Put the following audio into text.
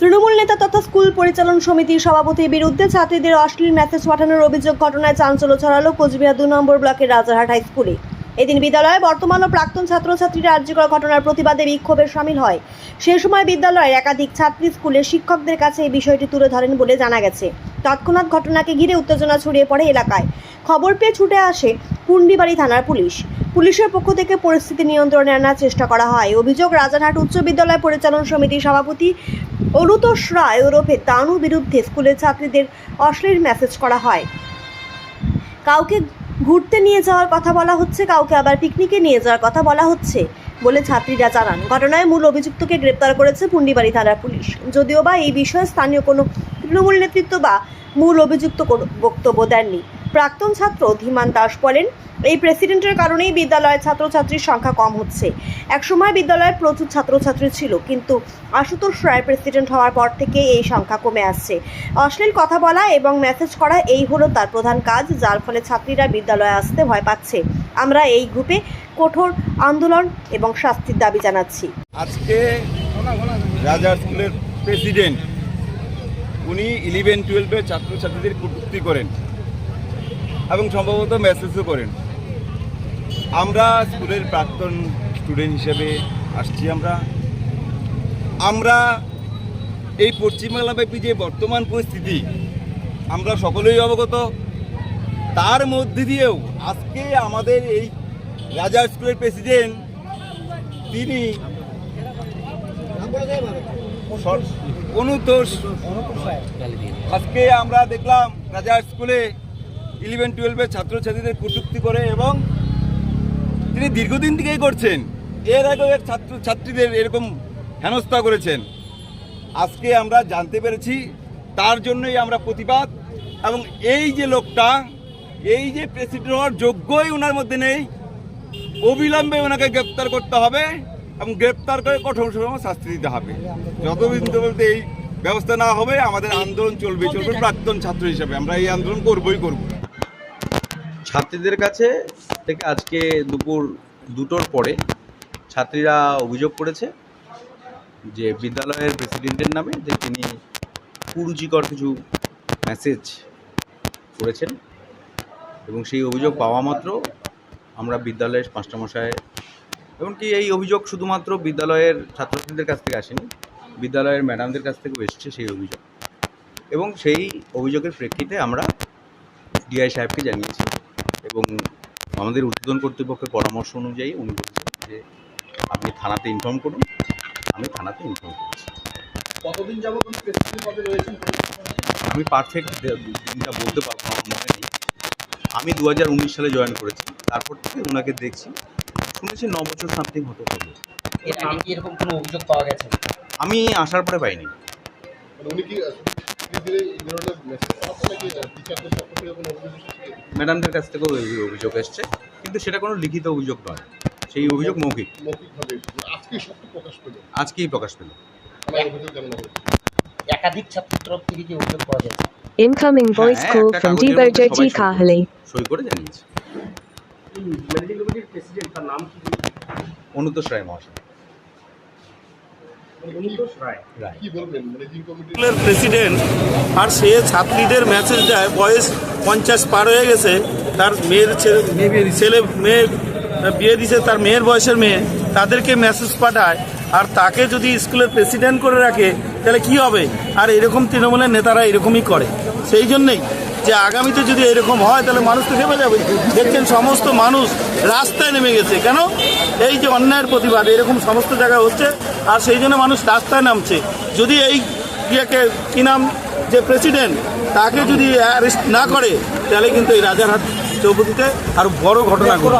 তৃণমূল নেতা তথা স্কুল পরিচালন সমিতির সভাপতির বিরুদ্ধে ছাত্রীদের অশ্লীল মেসেজ পাঠানোর অভিযোগ ঘটনায় চাঞ্চল্য ছড়ালো কোচবিহার দু নম্বর ব্লকের রাজারহাট হাই স্কুলে এদিন বিদ্যালয়ে বর্তমান ও প্রাক্তন ছাত্রছাত্রীরা আর্যকর ঘটনার প্রতিবাদে বিক্ষোভে সামিল হয়। সে সময় বিদ্যালয়ের একাধিক ছাত্রী স্কুলের শিক্ষকদের কাছে এই বিষয়টি তুলে ধরেন বলে জানা গেছে। তৎক্ষণাৎ ঘটনাকে ঘিরে উত্তেজনা ছড়িয়ে পড়ে এলাকায়। খবর পেয়ে ছুটে আসে কুন্ডিবাড়ি থানার পুলিশ। পুলিশের পক্ষ থেকে পরিস্থিতি নিয়ন্ত্রণে আনার চেষ্টা করা হয়। অভিযোগ রাজারহাট উচ্চ বিদ্যালয় পরিচালন সমিতির সভাপতি অনুতোষ রায় ওরফে তানু বিরুদ্ধে স্কুলের ছাত্রীদের অশ্লীল মেসেজ করা হয়। কাউকে ঘুরতে নিয়ে যাওয়ার কথা বলা হচ্ছে, কাউকে আবার পিকনিকে নিয়ে যাওয়ার কথা বলা হচ্ছে বলে ছাত্রীরা জানান। ঘটনায় মূল অভিযুক্তকে গ্রেপ্তার করেছে পুন্ডিবাড়ি থানার পুলিশ। যদিও বা এই বিষয়ে স্থানীয় কোনো তৃণমূল নেতৃত্ব বা মূল অভিযুক্ত বক্তব্য দেননি। প্রাক্তন ছাত্র ধীমান দাস বলেন, এই প্রেসিডেন্টের কারণেই বিদ্যালয়ের ছাত্রছাত্রীর সংখ্যা কম হচ্ছে। একসময় বিদ্যালয়ে প্রচুর ছাত্রছাত্রী ছিল, কিন্তু আশুতোষ রায় প্রেসিডেন্ট হওয়ার পর থেকে এই সংখ্যা কমে আসছে। অশ্লীল কথা বলা এবং মেসেজ করা এই হলো তার প্রধান কাজ, যার ফলে ছাত্রীরা বিদ্যালয়ে আসতে ভয় পাচ্ছে। আমরা এই গ্রুপে কঠোর আন্দোলন এবং শাস্তির দাবি জানাচ্ছি। আজকে রাজার স্কুলের প্রেসিডেন্ট উনি ইলেভেন টুয়েলভের ছাত্রছাত্রীদের কটূক্তি করেন। এবং সম্ভবত মেসেজও করেন। আমরা স্কুলের প্রাক্তন স্টুডেন্ট হিসেবে আসছি আমরা। আমরা এই পশ্চিমবাংলাব্যাপী যে বর্তমান পরিস্থিতি, আমরা সকলেই অবগত। তার মধ্যে দিয়েও আজকে আমাদের এই রাজা স্কুলের প্রেসিডেন্ট তিনি অনুতোষ আজকে আমরা দেখলাম রাজা স্কুলে ইলেভেন টুয়েলভের ছাত্রছাত্রীদের কটূক্তি করে এবং তিনি দীর্ঘদিন থেকেই করছেন। এর আগেও এর ছাত্র ছাত্রীদের এরকম হেনস্থা করেছেন। আজকে আমরা জানতে পেরেছি, তার জন্যই আমরা প্রতিবাদ এবং এই যে লোকটা, এই যে প্রেসিডেন্ট হওয়ার যোগ্যই ওনার মধ্যে নেই, অবিলম্বে ওনাকে গ্রেপ্তার করতে হবে এবং গ্রেপ্তার করে কঠোর শাস্তি দিতে হবে। যতদিন পর্যন্ত এই ব্যবস্থা না হবে, আমাদের আন্দোলন চলবে চলবে প্রাক্তন ছাত্র হিসেবে। আমরা এই আন্দোলন করবই করব। ছাত্রীদের কাছে থেকে আজকে দুপুর দুটোর পরে ছাত্রীরা অভিযোগ করেছে যে বিদ্যালয়ের প্রেসিডেন্টের নামে যে তিনি কুরুচিকর কিছু মেসেজ করেছেন এবং সেই অভিযোগ পাওয়া মাত্র আমরা বিদ্যালয়ের মাস্টারমশাই এমনকি এই অভিযোগ শুধুমাত্র বিদ্যালয়ের ছাত্রছাত্রীদের কাছ থেকে আসেনি, বিদ্যালয়ের ম্যাডামদের কাছ থেকেও এসেছে সেই অভিযোগ। এবং সেই অভিযোগের প্রেক্ষিতে আমরা ডিআই সাহেবকে জানিয়েছি। এবং আমাদের উদ্বোধন কর্তৃপক্ষের পরামর্শ অনুযায়ী উনি বলছেন যে আপনি থানাতে ইনফর্ম করুন আমি থানাতে ইনফর্ম করছি। কতদিন যাবত রয়েছেন? আমি পারফেক্ট দিনটা বলতে পারব আমার মনে নেই। আমি দু হাজার উনিশ সালে জয়েন করেছি তারপর থেকে ওনাকে দেখছি। শুনেছি ন বছর সামথিং হতে কি এরকম কোনো অভিযোগ পাওয়া গেছে? আমি আসার পরে পাইনি। মানে উনি কি ম্যাডামদের কাছ থেকেও এই অভিযোগ এসছে কিন্তু সেটা কোনো লিখিত অভিযোগ নয়। সেই অভিযোগ মৌখিক। আজকেই প্রকাশ পেল। একাধিক তরফ থেকে কি অভিযোগ call একটা from কাগজের মধ্যে Diverger সবাই সই করে জানিয়েছি। ম্যানেজিং কমিটির প্রেসিডেন্ট তার নাম কি? অনুতোষ রায় মহাশয় অনুতোষ রায় রায় কি বলবেন ম্যানেজিং কমিটির স্কুলের প্রেসিডেন্ট আর সে ছাত্রীদের মেসেজ দেয় বয়স পঞ্চাশ পার হয়ে গেছে তার মেয়ের ছেলে ছেলে মেয়ে বিয়ে দিছে তার মেয়ের বয়সের মেয়ে তাদেরকে মেসেজ পাঠায় আর তাকে যদি স্কুলের প্রেসিডেন্ট করে রাখে তাহলে কি হবে? আর এরকম তৃণমূলের নেতারা এরকমই করে। সেই জন্যেই যে আগামীতে যদি এরকম হয় তাহলে মানুষ তো ভেবে যাবে। দেখছেন সমস্ত মানুষ রাস্তায় নেমে গেছে। কেন? এই যে অন্যায়ের প্রতিবাদ এরকম সমস্ত জায়গায় হচ্ছে আর সেই জন্য মানুষ রাস্তায় নামছে। যদি এই ইয়েকে কী নাম? যে প্রেসিডেন্ট তাকে যদি অ্যারেস্ট না করে, তাহলে কিন্তু এই রাজারহাট চৌপতিতে আরও বড় ঘটনা ঘটবে।